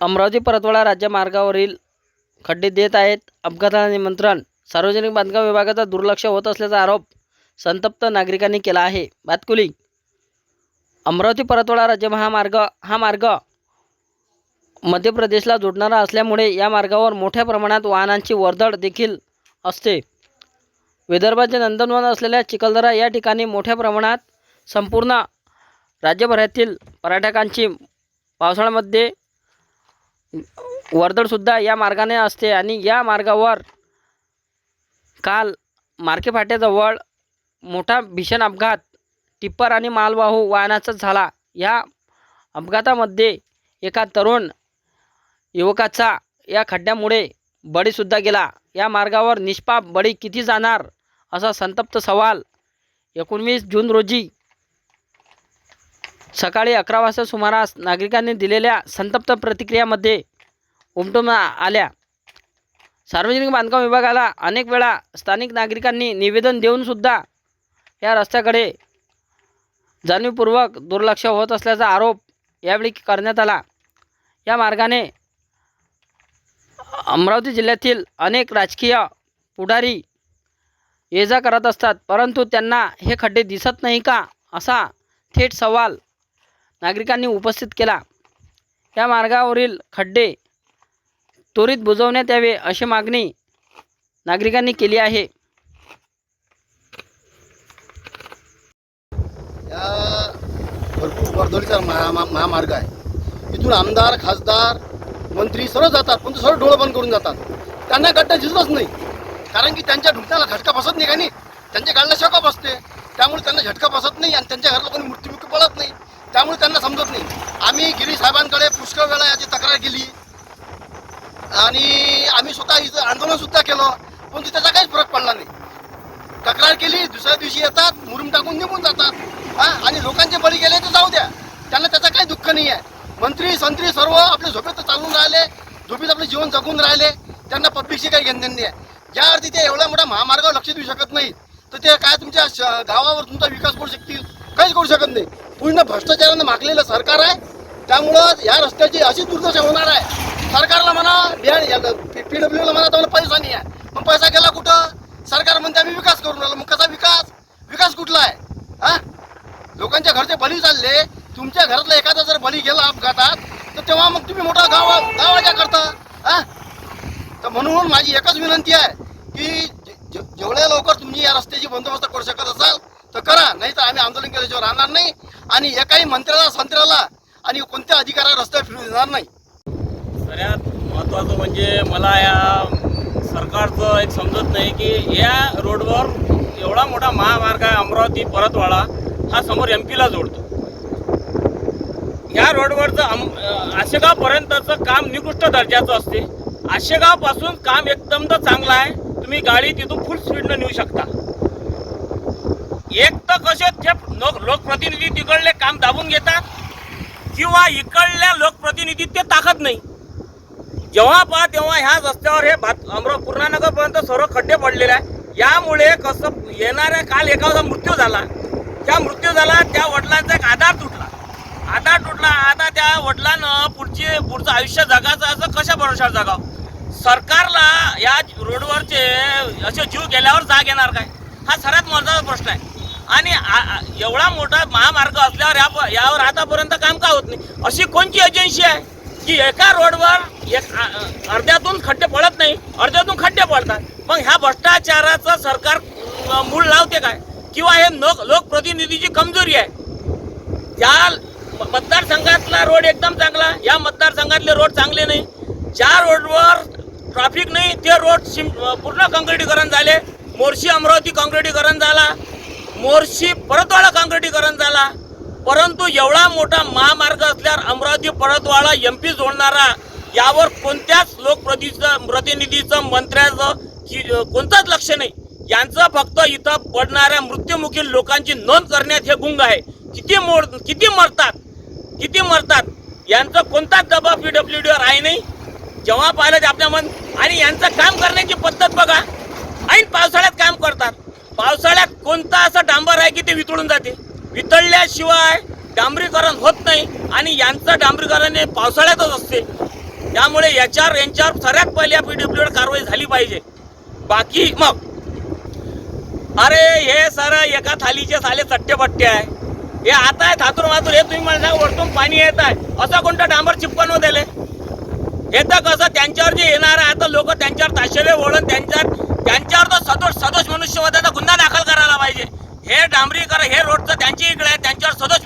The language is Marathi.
अमरावती परतवाडा राज्यमार्गावरील खड्डे देत आहेत. अपघाताला निमंत्रण. सार्वजनिक बांधकाम विभागाचा दुर्लक्ष होत असल्याचा आरोप संतप्त नागरिकांनी केला आहे. बातकुली. अमरावती परतवाडा राज्य महामार्ग हा मार्ग मध्य प्रदेशला जोडणारा असल्यामुळे या मार्गावर मोठ्या प्रमाणात वाहनांची वर्दळ देखील असते. विदर्भाचे नंदनवन असलेल्या चिखलदरा या ठिकाणी मोठ्या प्रमाणात संपूर्ण राज्यभरातील पर्यटकांची पावसाळ्यामध्ये वर्दळसुद्धा या मार्गाने असते आणि या मार्गावर काल मार्केफाट्याजवळ मोठा भीषण अपघात टिप्पर आणि मालवाहू वाहनाचा झाला. या अपघातामध्ये एका तरुण युवकाचा या खड्ड्यामुळे बळीसुद्धा गेला. या मार्गावर निष्पाप बळी किती जाणार असा संतप्त सवाल एकोणवीस जून रोजी सकाळी अकरा वाजता सुमारास नागरिकांनी दिलेल्या संतप्त प्रतिक्रियामध्ये उमटून आल्या. सार्वजनिक बांधकाम विभागाला अनेक वेळा स्थानिक नागरिकांनी निवेदन देऊनसुद्धा या रस्त्याकडे जाणीवपूर्वक दुर्लक्ष होत असल्याचा आरोप यावेळी करण्यात आला. या मार्गाने अमरावती जिल्ह्यातील अनेक राजकीय पुढारी ये जा करत असतात परंतु त्यांना हे खड्डे दिसत नाही का असा थेट सवाल नागरिकांनी उपस्थित केला. या मार्गावरील खड्डे त्वरित बुजवण्यात यावे अशी मागणी नागरिकांनी केली आहे. या भरपूर वर्दळीचा महा महामार्ग आहे. इथून आमदार खासदार मंत्री सर्व जातात पण ते सर्व डोळं बंद करून जातात. त्यांना गड्डा दिसतच नाही. कारण की त्यांच्या ढुकण्याला झटका बसत नाही का नाही? त्यांच्या गाडीला शॉका बसते? त्यामुळे त्यांना झटका बसत नाही आणि त्यांच्या घराला कोणी मृत्यूमुखी पडत नाही. त्यामुळे त्यांना समजत नाही. आम्ही गिरी साहेबांकडे पुष्कळ वेळा याची तक्रार केली. आणि आम्ही स्वतः इथं आंदोलनसुद्धा केलं पण त्याचा काहीच फरक पडला नाही. तक्रार केली दुसऱ्या दिवशी येतात मुरुम टाकून निघून जातात. हा? आणि लोकांचे बळी गेले तर जाऊ द्या. त्यांना त्याचा काही दुःख नाही आहे. मंत्री संत्री सर्व आपले झोपेत चालून राहिले झोपेत आपले जीवन जगून राहिले. त्यांना पब्लिकशी काही घेणं नाही आहे. ज्या अर्थी ते एवढ्या मोठ्या महामार्गावर लक्ष देऊ शकत नाही तर ते काय तुमच्या श- गावावर तुमचा विकास करू शकतील? काहीच करू शकत नाही. पूर्ण भ्रष्टाचारानं मागलेलं सरकार आहे. त्यामुळं या रस्त्याची अशी दुर्दशा होणार आहे. सरकारला म्हणा पी डब्ल्यूला म्हणा तुम्हाला पैसा नाही आहे. मग पैसा गेला कुठं? सरकार म्हणते आम्ही विकास करून राहिलो मग कसा विकास? विकास कुठला आहे? हा? लोकांच्या घरचे बली चालले. तुमच्या घरातला एखादा जर बली गेला अपघातात तर तेव्हा मग तुम्ही मोठा गाव गावाच्या करता. हा? तर म्हणून माझी एकच विनंती आहे की जेवढ्या लवकर तुम्ही या रस्त्याची बंदोबस्त करू शकत असाल तर करा नाही तर आम्ही आंदोलन केल्याशिवाय राहणार नाही आणि एकाही मंत्र्याला संत्र्याला आणि कोणत्या अधिकाऱ्याला रस्त्यावर फिरू देणार नाही. सगळ्यात महत्त्वाचं म्हणजे मला या सरकारचं एक समजत नाही की या रोडवर एवढा मोठा महामार्ग आहे अमरावती परतवाडा हा समोर एम पीला जोडतो. या रोडवरचं आम आशेगावपर्यंतचं काम निकृष्ट दर्जाचं असते. आशेगावपासून काम एकदम तर चांगलं आहे. तुम्ही गाडी तिथून फुल स्पीडनं नेऊ शकता. एक तर कसे ते लोक लोकप्रतिनिधी तिकडले काम दाबून घेतात किंवा इकडल्या लोकप्रतिनिधी ते ताकत नाही. जेव्हा पहा तेव्हा ह्या रस्त्यावर हे भात अमर पूर्णानगरपर्यंत सर्व खड्डे पडलेले आहे यामुळे कसं येणाऱ्या काल एखादा मृत्यू झाला. त्या मृत्यू झाला त्या वडिलांचा एक आधार तुटला. आधार तुटला. आता त्या वडिलांना पुढचे पुढचं आयुष्य जगायचं असं कशा भरोशावर जगाव? सरकारला या रोडवरचे असे जीव गेल्यावर जाग येणार काय? हा सर्वात महत्त्वाचा प्रश्न आहे. आणि आ- एवढा मोठा महामार्ग असल्यावर या यावर आतापर्यंत काम का होत नाही? अशी कोणती एजन्सी आहे की एका रोडवर एक अर्ध्यातून खड्डे पडत नाही अर्ध्यातून खड्डे पडतात? मग ह्या भ्रष्टाचाराचं सरकार मूळ लावते काय? किंवा हे लोक लोकप्रतिनिधीची कमजोरी आहे? या मतदारसंघातला रोड एकदम चांगला या मतदारसंघातले रोड चांगले नाही. ज्या रोडवर ट्रॅफिक नाही ते रोड सिम पूर्ण काँक्रिटीकरण झाले. मोर्शी अमरावती काँक्रिटीकरण झाला. मोर्शी परतवाडा काँक्रिटीकरण झाला. परंतु एवढा मोठा महामार्ग असल्यावर अमरावती परतवाडा एम पी जोडणारा यावर कोणत्याच लोकप्रतिनिधीचं प्रतिनिधीचं मंत्र्याचं की कोणतंच लक्ष नाही. यांचं फक्त इथं पडणाऱ्या मृत्यूमुखी लोकांची नोंद करण्यात हे गुंग आहे. किती मोड किती मरतात किती मरतात यांचं कोणताच दबाव पी डब्ल्यू डीवर आहे नाही. जेव्हा पाहिलं ते आपल्या मन आणि यांचं काम करण्याची पद्धत बघा. ऐन पावसाळ्यात काम करतात. पावसाळ्यात कोणता असा डांबर आहे की ते वितळून जाते? वितळल्याशिवाय डांबरीकरण होत नाही आणि यांचं डांबरीकरण हे पावसाळ्यातच असते. त्यामुळे याच्यावर यांच्यावर सगळ्यात पहिले या पीडब्ल्यूवर कारवाई झाली पाहिजे. बाकी मग अरे हे सर एका थालीचे साले चट्टेपट्टे आहे. हे आता आहे थातूर मातूर हे तुम्ही म्हणता वरतून पाणी येत आहे. असं कोणतं डांबर चिपकून दिले? हे तर लोटचं त्यांच्या इकडे आहे त्यांच्यावर सदोष